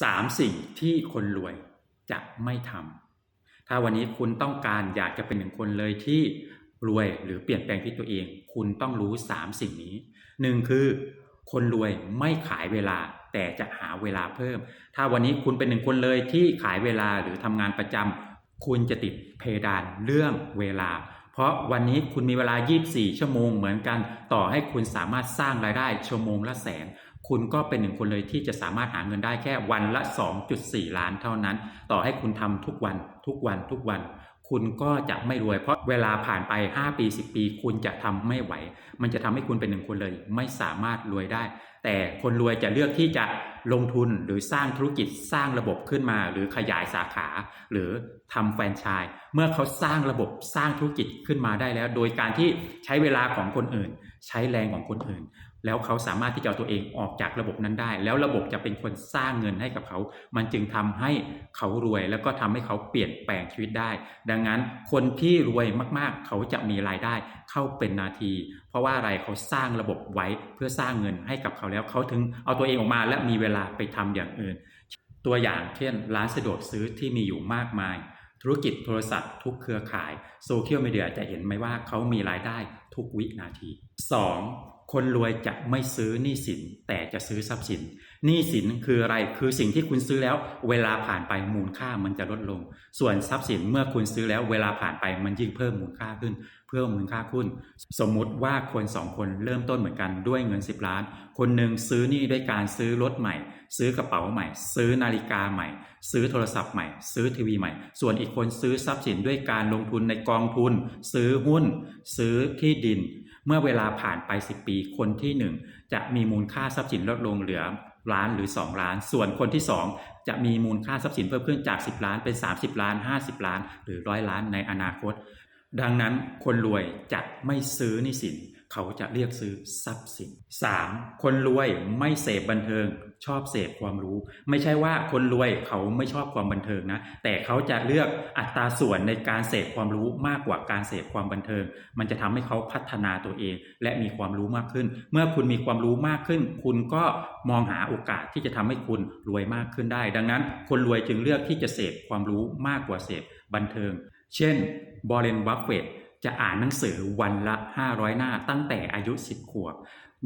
สามสิ่งที่คนรวยจะไม่ทำถ้าวันนี้คุณต้องการอยากจะเป็นหนึ่งคนเลยที่รวยหรือเปลี่ยนแปลงชีวิตตัวเอง คุณต้องรู้สามสิ่งนี้หนึ่งคือคนรวยไม่ขายเวลาแต่จะหาเวลาเพิ่ม ถ้าวันนี้คุณเป็นหนึ่งคนเลยที่ขายเวลาหรือทำงานประจำคุณจะติดเพดานเรื่องเวลา เพราะวันนี้คุณมีเวลา 24 ชั่วโมงเหมือนกัน ต่อให้คุณสามารถสร้างรายได้ชั่วโมงละแสน คุณก็เป็นหนึ่งคนเลยที่จะสามารถหาเงินได้แค่วันละ 2.4 ล้านเท่านั้น ต่อให้คุณทำทุกวันทุกวันทุกวัน คุณก็จะไม่รวย เพราะเวลาผ่านไป 5 ปี 10 ปี คุณจะทำไม่ไหว มันจะทำให้คุณเป็นหนึ่งคนเลย ไม่สามารถรวยได้ แต่คนรวยจะเลือกที่จะลงทุนหรือสร้างธุรกิจสร้างระบบขึ้นมา หรือขยายสาขา หรือทำแฟรนไชส์เมื่อเขาสร้างระบบสร้างธุรกิจขึ้นมาได้แล้ว โดยการที่ใช้เวลาของคนอื่นใช้แรงของคนอื่น แล้วเขาสามารถที่จะเอาตัวเองออกจากระบบนั้นได้ แล้วระบบจะเป็นคนสร้างเงินให้กับเขา มันจึงทำให้เขารวย แล้วก็ทำให้เขาเปลี่ยนแปลงชีวิตได้ ดังนั้นคนที่รวยมากๆ เขาจะมีรายได้เข้าเป็นนาที เพราะว่าอะไรเขาสร้างระบบไว้เพื่อสร้างเงินให้กับเขาแล้วเขาถึงเอาตัวเองออกมาและมีเวลาไปทำอย่างอื่น ตัวอย่างเช่นร้านสะดวกซื้อที่มีอยู่มากมาย ธุรกิจโทรศัพท์ทุกเครือข่ายโซเชียลมีเดียจะเห็นไหมว่าเขามีรายได้ทุกวินาที 2. คนรวยจะไม่ซื้อหนี้สินแต่จะซื้อทรัพย์สินหนี้สินคืออะไรคือสิ่งที่คุณซื้อแล้ว เวลาผ่านไปมูลค่ามันจะลดลง ส่วนทรัพย์สินเมื่อคุณซื้อแล้ว เวลาผ่านไปมันยิ่งเพิ่มมูลค่าขึ้น เพิ่มมูลค่าขึ้น สมมุติว่าคนสองคนเริ่มต้นเหมือนกันด้วยเงิน 10 ล้าน คนหนึ่งซื้อหนี้ด้วยการซื้อรถใหม่ ซื้อกระเป๋าใหม่ ซื้อนาฬิกาใหม่ ซื้อโทรศัพท์ใหม่ ซื้อทีวีใหม่ ส่วนอีกคนซื้อทรัพย์สินด้วยการลงทุนในกองทุน ซื้อหุ้น ซื้อที่ดิน เมื่อเวลาผ่านไป 10 ปีคนที่ 1 จะมีมูลค่าทรัพย์สินลดลงเหลือล้านหรือ 2 ล้าน ส่วนคนที่ 2 จะมีมูลค่าทรัพย์สินเพิ่มขึ้นจาก 10 ล้านเป็น 30 ล้าน 50 ล้าน หรือร้อยล้านในอนาคต ดังนั้นคนรวยจะไม่ซื้อนิสิน เขาจะเรียกซื้อทรัพย์สิน 3. คนรวยไม่เสพบันเทิงชอบเสพความรู้ ไม่ใช่ว่าคนรวยเขาไม่ชอบความบันเทิงนะ แต่เขาจะเลือกอัตราส่วนในการเสพความรู้มากกว่าการเสพความบันเทิง มันจะทำให้เขาพัฒนาตัวเอง และมีความรู้มากขึ้น เมื่อคุณมีความรู้มากขึ้น คุณก็มองหาโอกาสที่จะทำให้คุณรวยมากขึ้นได้ ดังนั้น คนรวยจึงเลือกที่จะเสพความรู้มากกว่าเสพบันเทิง เช่นบอเรนบัฟเฟต จะอ่านหนังสือวันละ 500 หน้าตั้งแต่อายุ 10 ขวบ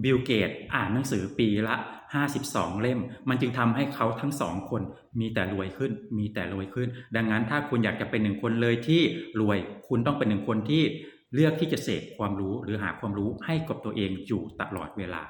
บิลเกตอ่านหนังสือปีละ 52 เล่ม มันจึงทำให้เขาทั้งสองคนมีแต่รวยขึ้น มีแต่รวยขึ้น ดังนั้นถ้าคุณอยากจะเป็นหนึ่งคนเลยที่รวย คุณต้องเป็นหนึ่งคนที่เลือกที่จะเสพความรู้หรือหาความรู้ให้กับตัวเองอยู่ตลอดเวลา